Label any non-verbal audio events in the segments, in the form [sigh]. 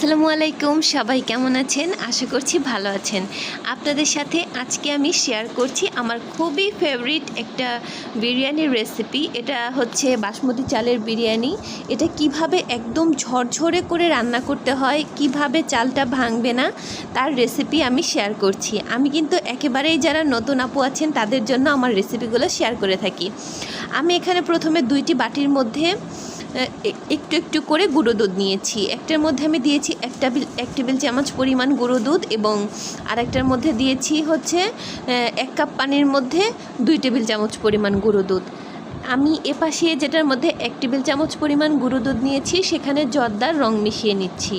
আসসালামু আলাইকুম, সবাই কেমন আছেন? আশা করছি ভালো আছেন। আপনাদের সাথে আজকে আমি শেয়ার করছি আমার খুবই ফেভারিট একটা বিরিয়ানির রেসিপি এটা হচ্ছে বাসমতি চালের বিরিয়ানি। এটা কীভাবে একদম ঝরঝরে করে রান্না করতে হয়, কীভাবে চালটা ভাঙবে না, তার রেসিপি আমি শেয়ার করছি। আমি কিন্তু একেবারেই যারা নতুন আপু আছেন, তাদের জন্য আমার রেসিপিগুলো শেয়ার করে থাকি। আমি এখানে প্রথমে দুইটি বাটির মধ্যে একটু একটু করে গুঁড়ো দুধ নিয়েছি। একটার মধ্যে আমি দিয়েছি এক টেবিল এক টেবিল চামচ পরিমাণ গুঁড়ো দুধ এবং আরেকটার মধ্যে দিয়েছি হচ্ছে এক কাপ পানির মধ্যে দুই টেবিল চামচ পরিমাণ গুঁড়ো দুধ। আমি এপাশে যেটার মধ্যে এক টেবিল চামচ পরিমাণ গুঁড়ো দুধ নিয়েছি, সেখানে জর্দার রং মিশিয়ে নিচ্ছি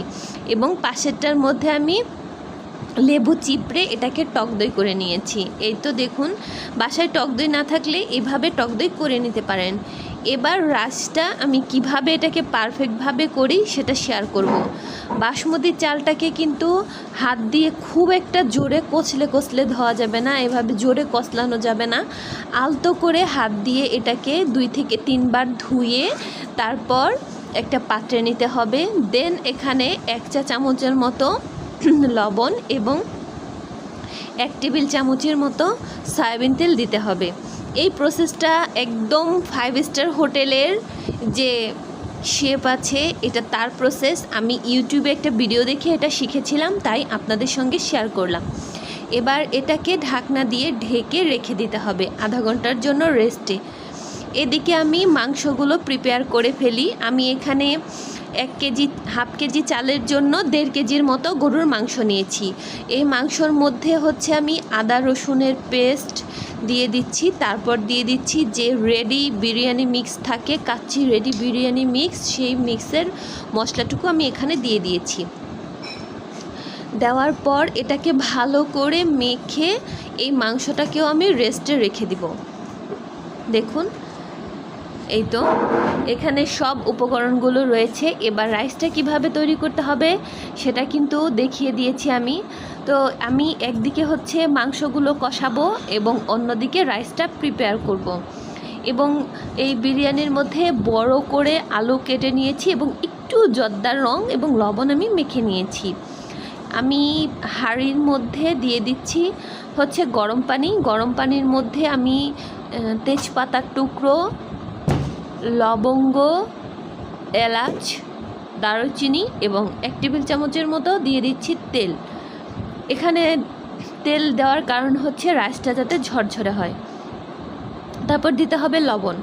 এবং পাশেরটার মধ্যে আমি লেবু চিপড়ে এটাকে টক দই করে নিয়েছি। এই তো দেখুন, বাসায় টক দই না থাকলে এভাবে টক দই করে নিতে পারেন। এবার রাসটা আমি কীভাবে এটাকে পারফেক্টভাবে করি সেটা শেয়ার করব। বাসমতি চালটাকে কিন্তু হাত দিয়ে খুব একটা জোরে কচলে কচলে ধোয়া যাবে না, এভাবে জোরে কচলানো যাবে না। আলতো করে হাত দিয়ে এটাকে দুই থেকে তিনবার ধুয়ে তারপর একটা পাত্রে নিতে হবে। দেন এখানে এক চা চামচের মতো [clears throat] লবণ এবং এক টেবিল চামচের মতো সয়াবিন তেল দিতে হবে। এই প্রসেসটা একদম ফাইভ স্টার হোটেলের যে শেপ আছে, এটা তার প্রসেস আমি ইউটিউবে একটা ভিডিও দেখে এটা শিখেছিলাম, তাই আপনাদের সঙ্গে শেয়ার করলাম। এবার এটাকে ঢাকনা দিয়ে ঢেকে রেখে দিতে হবে, আধা ঘণ্টার জন্য রেস্টে এদিকে আমি মাংসগুলো প্রিপেয়ার করে ফেলি। আমি এখানে এক কেজি, হাফ কেজি চালের জন্য দেড় কেজির মতো গরুর মাংস নিয়েছি। এই মাংসর মধ্যে হচ্ছে আমি আদা রসুনের পেস্ট দিয়ে দিচ্ছি, তারপর দিয়ে দিচ্ছি যে রেডি বিরিয়ানি মিক্স থাকে, কাচ্চি রেডি বিরিয়ানি মিক্স সেই মিক্সের মশলাটুকু আমি এখানে দিয়ে দিয়েছি। দেওয়ার পর এটাকে ভালো করে মেখে এই মাংসটাকেও আমি রেস্টে রেখে দিব। দেখুন এই তো, এখানে সব উপকরণগুলো রয়েছে। এবার রাইসটা কীভাবে তৈরি করতে হবে, সেটা কিন্তু দেখিয়ে দিয়েছি আমি। তো আমি একদিকে হচ্ছে মাংসগুলো কষাবো এবং অন্যদিকে রাইসটা প্রিপেয়ার করব। এবং এই বিরিয়ানির মধ্যে বড় করে আলু কেটে নিয়েছি এবং একটু জর্দার রং এবং লবণ আমি মেখে নিয়েছি। আমি হাঁড়ির মধ্যে দিয়ে দিচ্ছি হচ্ছে গরম পানি। গরম পানির মধ্যে আমি তেজপাতার টুকরো লবঙ্গ, এলাচ, দারুচিনি এবং এক টেবিল চামচের মতো দিয়ে দিচ্ছি তেল। এখানে তেল দেওয়ার কারণ হচ্ছে রাইসটা যাতে ঝরঝরে হয়। তারপর দিতে হবে লবণ।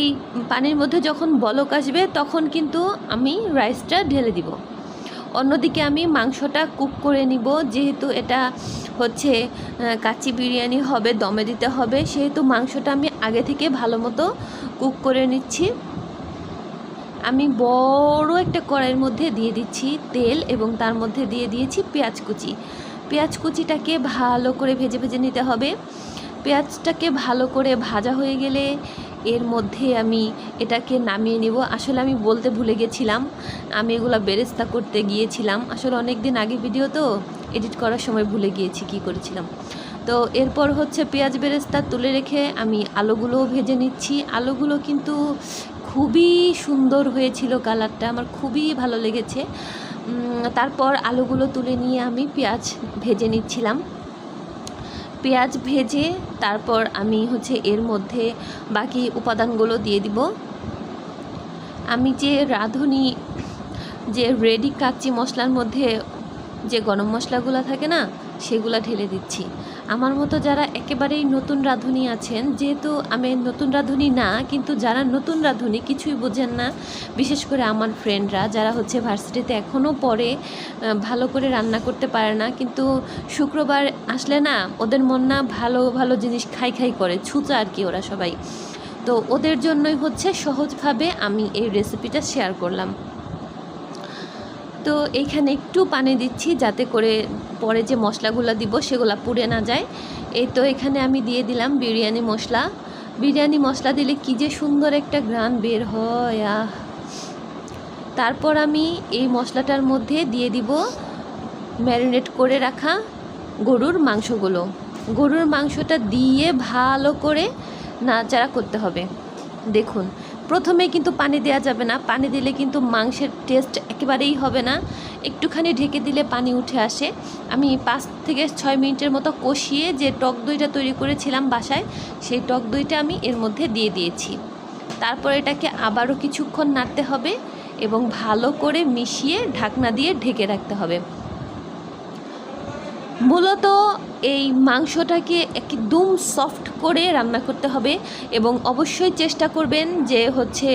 এই পানির মধ্যে যখন বলক আসবে তখন কিন্তু আমি রাইসটা ঢেলে দিব। অন্যদিকে আমি মাংসটা কুক করে নিব, যেহেতু এটা হচ্ছে কাচ্চি বিরিয়ানি হবে, দমে দিতে হবে। সেহেতু মাংসটা আমি আগে থেকে ভালো মতো কুক করে নিচ্ছি। আমি বড় একটা কড়াইয়ের মধ্যে দিয়ে দিচ্ছি তেল এবং তার মধ্যে দিয়ে দিয়েছি পেঁয়াজ কুচি। পেঁয়াজ কুচিটাকে ভালো করে ভেজে ভেজে নিতে হবে। পেঁয়াজটাকে ভালো করে ভাজা হয়ে গেলে এর মধ্যে আমি এটাকে নামিয়ে নিব। আসলে আমি বলতে ভুলে গেছিলাম, আমি এগুলো বেরেস্তা করতে গিয়েছিলাম। আসলে অনেক দিন আগে ভিডিও তো। এডিট করার সময় ভুলে গিয়েছি কি করেছিলাম। তো এরপর হচ্ছে পেঁয়াজ বেরেস্তা তুলে রেখে আমি আলুগুলোও ভেজে নিচ্ছি। আলুগুলো কিন্তু খুবই সুন্দর হয়েছিল কালারটা, আমার খুবই ভালো লেগেছে। তারপর আলুগুলো তুলে নিয়ে আমি পেঁয়াজ ভেজে নিচ্ছিলাম। পেঁয়াজ ভেজে তারপর আমি হচ্ছে এর মধ্যে বাকি উপাদানগুলো দিয়ে দিব। আমি যে রাঁধুনি, যে রেডি কাচ্চি মশলার মধ্যে যে গরম মশলাগুলো থাকে না, সেগুলো ঢেলে দিচ্ছি। আমার মতো যারা একেবারেই নতুন রাঁধুনি আছেন, যেহেতু আমি নতুন রাঁধুনি না, কিন্তু যারা নতুন রাঁধুনি কিছুই বোঝেন না, বিশেষ করে আমার ফ্রেন্ডরা যারা হচ্ছে ভার্সিটিতে এখনও পরে ভালো করে রান্না করতে পারে না, কিন্তু শুক্রবার আসলে না, ওদের মন না ভালো ভালো জিনিস খাই খাই করে, ছুচা আর কি ওরা সবাই। তো ওদের জন্যই হচ্ছে সহজভাবে আমি এই রেসিপিটা শেয়ার করলাম। তো এইখানে একটু পানি দিচ্ছি যাতে করে পরে যে মশলাগুলো দিব সেগুলো পুড়ে না যায়। এই তো এখানে আমি দিয়ে দিলাম বিরিয়ানি মশলা। বিরিয়ানি মশলা দিলে কি যে সুন্দর একটা ঘ্রাণ বের হয়, আহ। তারপর আমি এই মশলাটার মধ্যে দিয়ে দিব ম্যারিনেট করে রাখা গরুর মাংসগুলো। গরুর মাংসটা দিয়ে ভালো করে নাড়াচাড়া করতে হবে। দেখুন প্রথমে কিন্তু পানি দেওয়া যাবে না। পানি দিলে কিন্তু মাংসের টেস্ট একেবারেই হবে না। একটুখানি ঢেকে দিলে পানি উঠে আসে। আমি পাঁচ থেকে ছয় মিনিটের মতো কষিয়ে যে টক দইটা তৈরি করেছিলাম বাসায়, সেই টক দইটা আমি এর মধ্যে দিয়ে দিয়েছি। তারপর এটাকে আবারও কিছুক্ষণ নাড়তে হবে এবং ভালো করে মিশিয়ে ঢাকনা দিয়ে ঢেকে রাখতে হবে। মূলত এই মাংসটাকে একদম সফট করে রান্না করতে হবে এবং অবশ্যই চেষ্টা করবেন যে হচ্ছে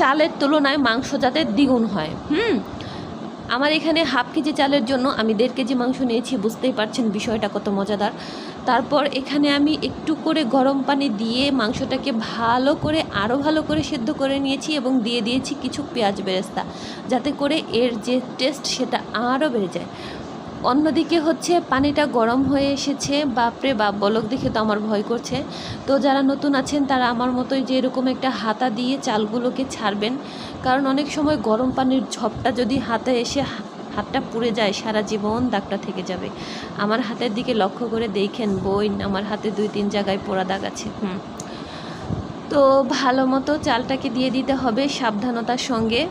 চালের তুলনায় মাংস যাতে দ্বিগুণ হয়। হুম? আমার এখানে হাফ কেজি চালের জন্য আমি দেড় কেজি মাংস নিয়েছি, বুঝতেই পারছেন বিষয়টা কত মজাদার। তারপর এখানে আমি একটু করে গরম পানি দিয়ে মাংসটাকে ভালো করে আরও ভালো করে সেদ্ধ করে নিয়েছি এবং দিয়ে দিয়েছি কিছু পেঁয়াজ বেরেস্তা, যাতে করে এর যে টেস্ট সেটা আরও বেড়ে যায়। অন্যদিকে হচ্ছে পানিটা গরম হয়ে এসেছে, বাপরে বাপ, বলক দেখে তো আমার ভয় করছে। তো যারা নতুন আছেন, তারা আমার মতোই যে এরকম একটা হাতা দিয়ে চালগুলোকে ছাড়বেন। কারণ অনেক সময় গরম পানির ঝপটা যদি হাতে এসে হাতটা পুড়ে যায়, সারা জীবন দাগটা থেকে যাবে। আমার হাতের দিকে লক্ষ্য করে দেখেন বই, আমার হাতে দুই তিন জায়গায় পোড়া দাগ আছে। হুম। তো ভালো মতো চালটাকে দিয়ে দিতে হবে সাবধানতার সঙ্গে।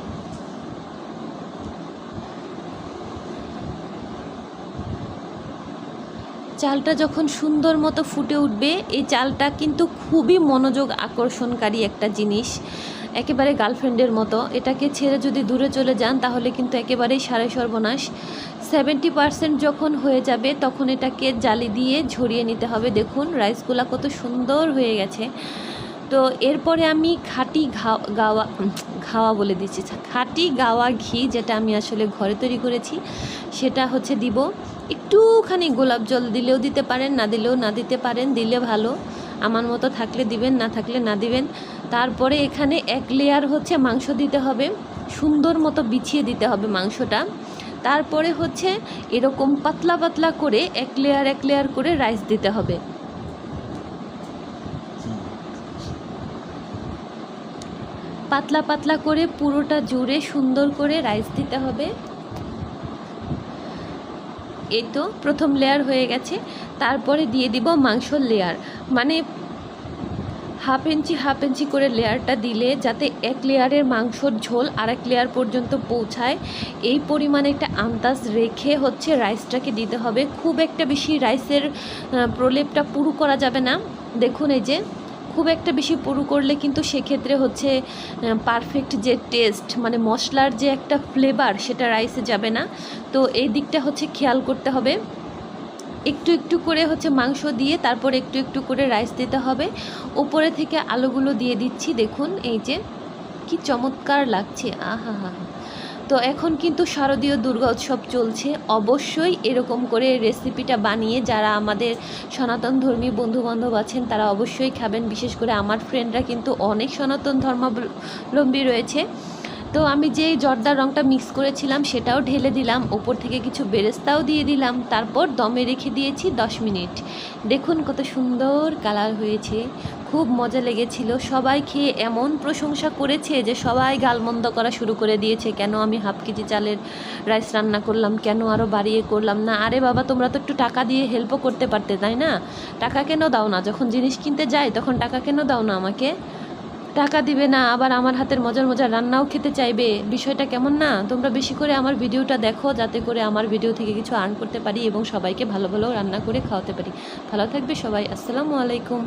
চালটা যখন সুন্দর মতো ফুটে উঠবে, এই চালটা কিন্তু খুবই মনোযোগ আকর্ষণকারী একটা জিনিস। একেবারে গার্লফ্রেন্ডের মতো। এটাকে ছেড়ে যদি দূরে চলে যান, তাহলে কিন্তু একেবারেই সারে সর্বনাশ। সেভেন্টি পার্সেন্ট যখন হয়ে যাবে, তখন এটাকে জালি দিয়ে ঝরিয়ে নিতে হবে। দেখুন, রাইসগুলা কত সুন্দর হয়ে গেছে। তো এরপরে আমি খাঁটি ঘা- গাওয়া, ঘাওয়া বলে দিচ্ছি। খাঁটি গাওয়া ঘি যেটা আমি আসলে ঘরে তৈরি করেছি, সেটা হচ্ছে দিব একটুখানি গোলাপ জল দিলেও দিতে পারেন, না দিলেও না দিতে পারেন, দিলে ভালো। আমার মতো থাকলে দিবেন, না থাকলে না দিবেন। তারপরে এখানে এক লেয়ার হচ্ছে মাংস দিতে হবে। সুন্দর মতো বিছিয়ে দিতে হবে মাংসটা। তারপরে হচ্ছে এরকম পাতলা পাতলা করে এক লেয়ার এক লেয়ার করে রাইস দিতে হবে। পাতলা পাতলা করে পুরোটা জুড়ে সুন্দর করে রাইস দিতে হবে। এই তো প্রথম লেয়ার হয়ে গেছে। তারপরে দিয়ে দিব মাংসর লেয়ার মানে হাফ ইঞ্চি হাফ ইঞ্চি করে লেয়ারটা দিলে যাতে এক লেয়ারের মাংসর ঝোল আর এক লেয়ার পর্যন্ত পৌঁছায়, এই পরিমাণে একটা আন্দাজ রেখে হচ্ছে রাইসটাকে দিতে হবে। খুব একটা বেশি রাইসের প্রলেপটা পুরু করা যাবে না। দেখুন এই যে খুব একটা বেশি পুরু করলে কিন্তু সেক্ষেত্রে হচ্ছে পারফেক্ট যে টেস্ট মানে মশলার যে একটা ফ্লেভার সেটা রাইসে যাবে না। তো এই দিকটা হচ্ছে খেয়াল করতে হবে। একটু একটু করে হচ্ছে মাংস দিয়ে তারপর একটু একটু করে রাইস দিতে হবে। ওপরে থেকে আলুগুলো দিয়ে দিচ্ছি, দেখুন, এই যে কি চমৎকার লাগছে। আহা হা হা। তো এখন কিন্তু শারদীয় দুর্গা উৎসব চলছে। অবশ্যই এরকম করে রেসিপিটা বানিয়ে যারা আমাদের সনাতন ধর্মী বন্ধুবান্ধব আছেন, তারা অবশ্যই খাবেন। বিশেষ করে আমার ফ্রেন্ডরা কিন্তু অনেক সনাতন ধর্মাবলম্বী রয়েছে। তো আমি যেই জর্দার রঙটা মিক্স করেছিলাম, সেটাও ঢেলে দিলাম। ওপর থেকে কিছু বেরেস্তাও দিয়ে দিলাম। তারপর দমে রেখে দিয়েছি দশ মিনিট। দেখুন কত সুন্দর কালার হয়েছে। খুব মজা লেগেছিল। সবাই খেয়ে এমন প্রশংসা করেছে যে সবাই গালমন্দ করা শুরু করে দিয়েছে। কেন আমি হাফ কেজি চালের রাইস রান্না করলাম? কেন আরও বাড়িয়ে করলাম? না, আরে বাবা, তোমরা তো একটু টাকা দিয়ে হেল্পও করতে পারতে, তাই না? টাকা কেন দাও না? যখন জিনিস কিনতে যাই তখন টাকা কেন দাও না আমাকে? টাকা দিবে না, আবার আমার হাতের মজার মজার রান্নাও খেতে চাইবে। বিষয়টা কেমন না? তোমরা বেশি করে আমার ভিডিওটা দেখো, যাতে করে আমার ভিডিও থেকে কিছু আর্ন করতে পারি এবং সবাইকে ভালো ভালো রান্না করে খাওয়াতে পারি। ভালো থাকবে সবাই, আসসালামু আলাইকুম।